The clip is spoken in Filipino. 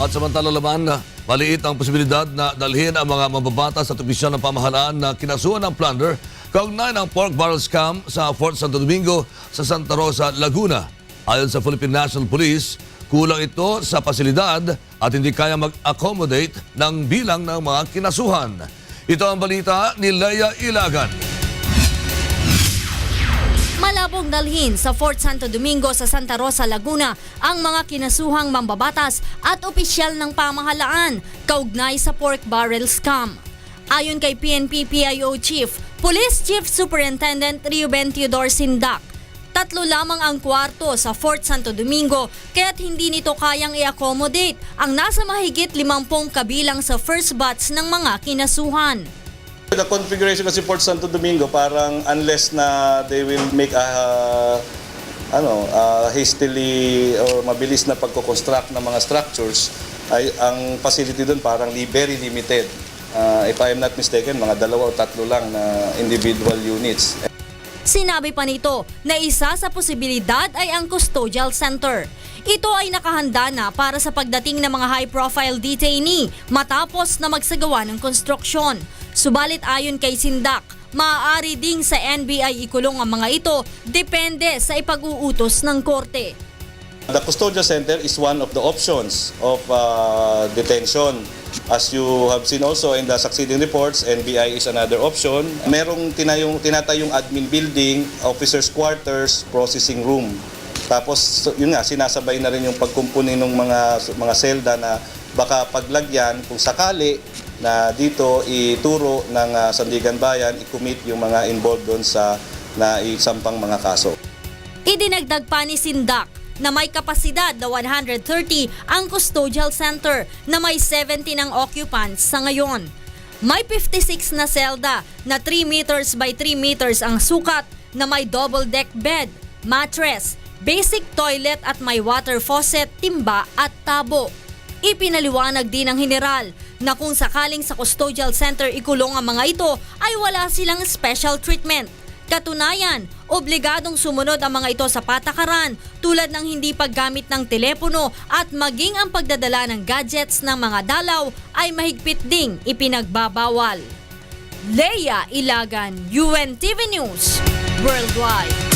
At samantala naman, maliit ang posibilidad na dalhin ang mga mababatas at opisyal ng pamahalaan na kinasuhan ng plunder kaugnay ng pork barrel scam sa Fort Santo Domingo sa Santa Rosa, Laguna. Ayon sa Philippine National Police, kulang ito sa pasilidad at hindi kaya mag-accommodate ng bilang ng mga kinasuhan. Ito ang balita ni Leia Ilagan. Malabong dalhin sa Fort Santo Domingo sa Santa Rosa, Laguna ang mga kinasuhang mambabatas at opisyal ng pamahalaan kaugnay sa pork barrel scam. Ayon kay PNP PIO Chief, Police Chief Superintendent Ruben Theodore Sindak, tatlo lamang ang kwarto sa Fort Santo Domingo kaya't hindi nito kayang i-accommodate ang nasa mahigit 50 kabilang sa first batch ng mga kinasuhan. The configuration kasi Port Santo Domingo parang unless na they will make a ano a hastily or mabilis na pagko-construct ng mga structures ay ang facility doon parang very limited. Uh, if I am not mistaken, mga dalawa o tatlo lang na individual units. Sinabi pa nito na isa sa posibilidad ay ang custodial center. Ito ay nakahanda na para sa pagdating ng mga high-profile detainee matapos na magsagawa ng konstruksyon. Subalit ayon kay Sindak, maaari ding sa NBI ikulong ang mga ito depende sa ipag-uutos ng korte. The custodial center is one of the options of uh, detention. As you have seen also in the succeeding reports, NBI is another option. Merong tinayong, tinatayong admin building, officers quarters, processing room. Tapos yun nga, sinasabay na rin yung pagkumpuni ng mga, mga selda na baka paglagyan kung sakali na dito ituro ng uh, Sandigan Bayan, i-commit yung mga involved doon sa na isampang mga kaso. Idinagdag pa ni Sindak na may kapasidad na 130 ang custodial center na may 70 ng occupants sa ngayon. May 56 na selda na 3 meters by 3 meters ang sukat na may double deck bed, mattress, basic toilet at may water faucet, timba at tabo. Ipinaliwanag din ng general na kung sakaling sa custodial center ikulong ang mga ito ay wala silang special treatment. Katunayan, obligadong sumunod ang mga ito sa patakaran tulad ng hindi paggamit ng telepono at maging ang pagdadala ng gadgets ng mga dalaw ay mahigpit ding ipinagbabawal. Leia Ilagan, UNTV News, Worldwide.